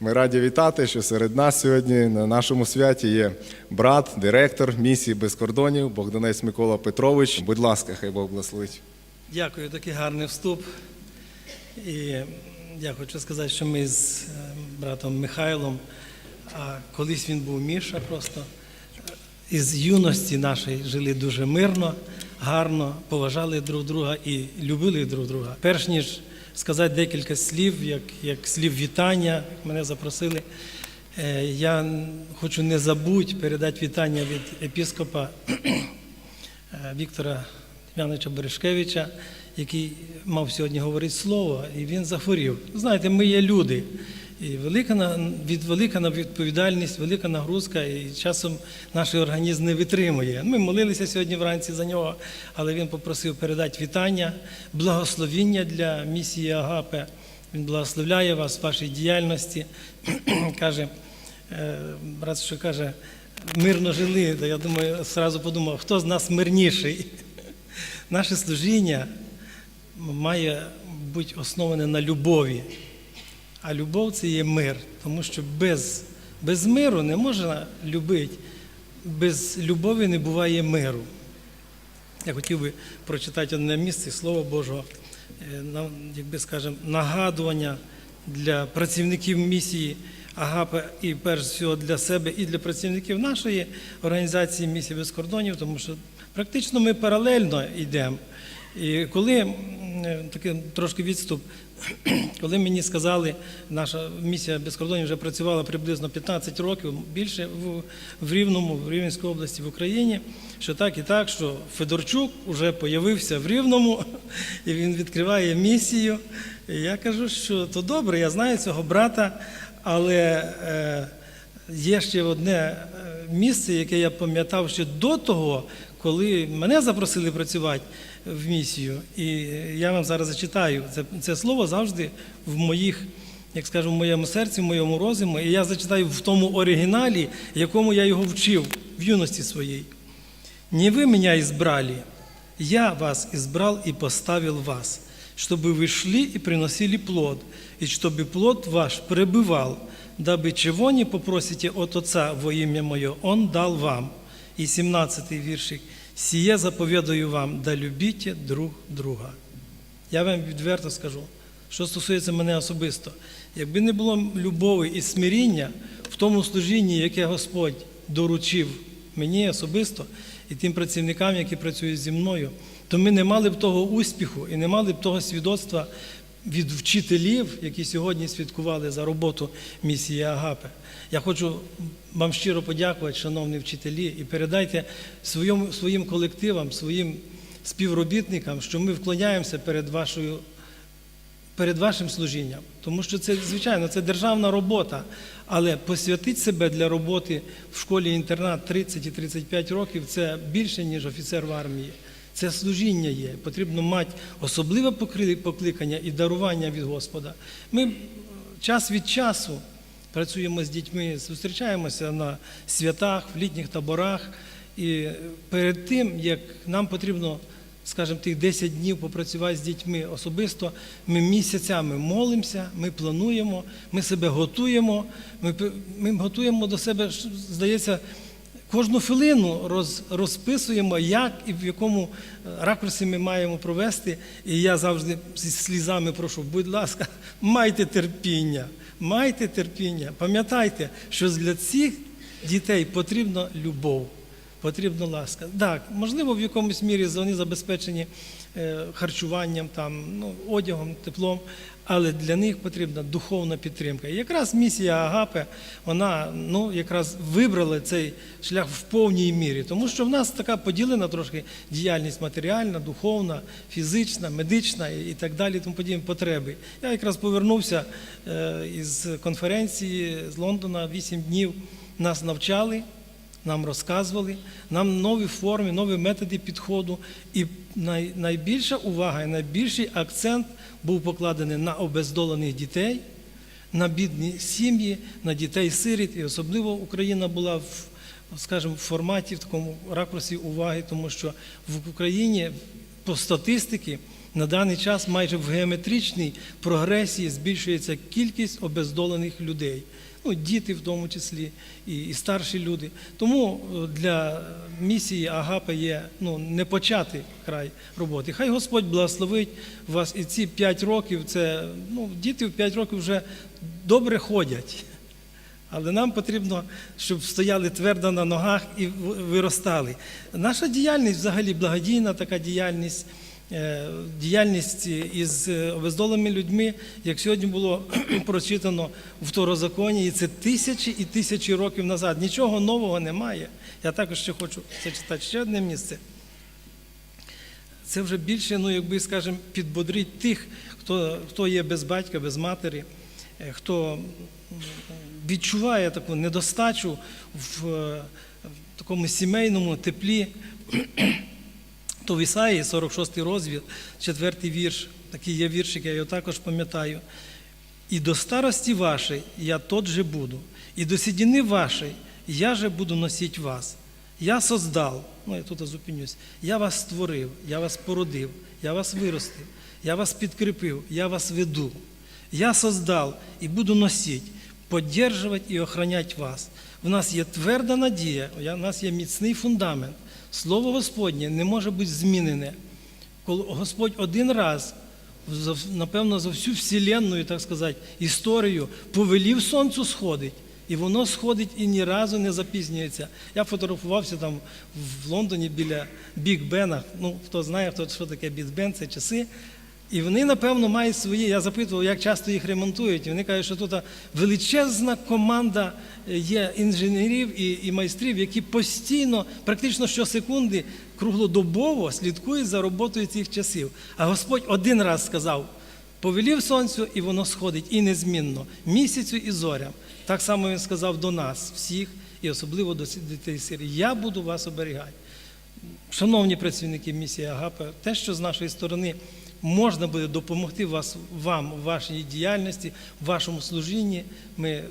Ми раді вітати, що серед нас сьогодні на нашому святі є брат, директор місії без кордонів Богданець Микола Петрович. Будь ласка, хай Бог благословить. Дякую, такий гарний вступ. І я хочу сказати, що ми з е, братом Михайлом, а колись він був Міша просто, із юності нашої жили дуже мирно, гарно, поважали друг друга і любили друг друга. Перш ніж сказати декілька слів, як, як слів вітання, мене запросили, е, я хочу не забути передати вітання від епіскопа е, Віктора Тьмяновича Берешкевича, який мав сьогодні говорити слово, і він захворів. Знаєте, ми є люди. І велика від велика відповідальність, велика нагрузка, і часом наш організм не витримує. Ми молилися сьогодні вранці за нього, але він попросив передати вітання, благословіння для місії Агапе. Він благословляє вас в вашій діяльності. каже, е, брат, що каже, мирно жили. Я думаю, одразу подумав, хто з нас мирніший? Наше служіння має бути основане на любові. А любов це є мир, тому що без, без миру не можна любити, без любові не буває миру. Я хотів би прочитати одне місце Слова Божого, е, якби скажемо, нагадування для працівників місії Агапа і перш всього для себе, і для працівників нашої організації місії без кордонів, тому що практично ми паралельно йдемо. І коли е, такий трошки відступ, коли мені сказали, наша місія без кордонів вже працювала приблизно 15 років більше в, в Рівному, в Рівненській області в Україні, що так і так, що Федорчук вже появився в Рівному, і він відкриває місію. І я кажу, що то добре, я знаю цього брата, але е, є ще одне е, місце, яке я пам'ятав ще до того, коли мене запросили працювати в місію. І я вам зараз зачитаю. Це, це слово завжди в моїх, як скажу, в моєму серці, в моєму розумі. І я зачитаю в тому оригіналі, якому я його вчив в юності своїй. Не вы меня избрали, я вас избрал и поставил вас, чтобы вы шли и приносили плод, и чтобы плод ваш пребывал, дабы чего не попросите от Отца во имя Мое, Он дал вам. И 17 віршик. Сие заповідаю вам, да любіть друг друга. Я вам відверто скажу, що стосується мене особисто. Якби не було любові і смиріння в тому служінні, яке Господь доручив мені особисто і тим працівникам, які працюють зі мною, то ми не мали б того успіху і не мали б того свідоцтва від вчителів, які сьогодні святкували за роботу місії Агапе. Я хочу вам щиро подякувати, шановні вчителі, і передайте своєму, своїм колективам, своїм співробітникам, що ми вклоняємося перед вашою перед вашим служінням, тому що це, звичайно, це державна робота, але посвятити себе для роботи в школі-інтернат 30 і 35 років це більше, ніж офіцер в армії. Це служіння є. Потрібно мати особливе покликання і дарування від Господа. Ми е, час від часу працюємо з дітьми, зустрічаємося на святах, в літніх таборах. І перед тим, як нам потрібно скажімо, тих 10 днів попрацювати з дітьми особисто. Ми місяцями молимося, ми плануємо, ми себе готуємо, ми, ми готуємо до себе, здається, кожну хвилину роз, розписуємо, як і в якому е, ракурсі ми маємо провести. І я завжди зі слізами прошу, будь ласка, майте терпіння, майте терпіння. Пам'ятайте, що для цих дітей потрібна любов. Потрібна ласка. Так, можливо, в якомусь мірі вони забезпечені е, харчуванням, там, ну, одягом, теплом, але для них потрібна духовна підтримка. І якраз місія Агапе, вона ну, якраз вибрала цей шлях в повній мірі, тому що в нас така поділена трошки діяльність матеріальна, духовна, фізична, медична і так далі, тому подібні потреби. Я якраз повернувся е, із конференції з Лондона 8 днів. Нас навчали нам розказували, нам нові форми, нові методи підходу. І най, найбільша увага і найбільший акцент був покладений на обездолених дітей, на бідні сім'ї, на дітей-сиріт. І особливо Україна була в, скажімо, в форматі, в такому ракурсі уваги, тому що в Україні по статистиці На даний час майже в геометричній прогресії збільшується кількість обездолених людей. Ну, діти в тому числі, і, і старші люди. Тому е, для місії Агапа є ну, не почати край роботи. Хай Господь благословить вас і ці 5 років. Це ну, діти в 5 років вже добре ходять. Але нам потрібно, щоб стояли твердо на ногах і виростали. Наша діяльність, взагалі, благодійна така діяльність, діяльність із е, обездоленими людьми, як сьогодні було прочитано в Второзаконі, і це тисячі і тисячі років назад. Нічого нового немає. Я також ще хочу зачитати ще одне місце. Це вже більше, ну якби скажемо, підбодрить тих, хто, хто є без батька, без матері, е, хто відчуває таку недостачу в, е, в такому сімейному теплі. То в Ісаї, 46 розділ, 4 вірш, такий є віршик, я його також пам'ятаю. І до старості вашої я тот же буду, і до сідіни вашої я же буду носить вас. Я создав, ну я тут зупинюсь, я вас створив, я вас породив, я вас виростив, я вас підкріпив, я вас веду. Я создав і буду носить, поддержувати і охранять вас. У нас є тверда надія, у нас є міцний фундамент. Слово Господнє не може бути змінене. Коли Господь один раз, напевно, за всю вселенну, так сказати, історію повелів сонцю сходить, і воно сходить і ні разу не запізнюється. Я фотографувався там в Лондоні біля Біг Бена. Ну, хто знає, хто що таке Біг Бен, це часи. І вони, напевно, мають свої. Я запитував, як часто їх ремонтують. І вони кажуть, що тут величезна команда є інженерів і, і майстрів, які постійно, практично щосекунди, круглодобово слідкують за роботою цих часів. А Господь один раз сказав: повелів сонцю, і воно сходить, і незмінно, місяцю і зорям. Так само він сказав до нас, всіх, і особливо до дітей Сирії. Я буду вас оберігати. Шановні працівники місії Агапа, те, що з нашої сторони можна буде допомогти вас, вам у вашій діяльності, в вашому служінні, ми.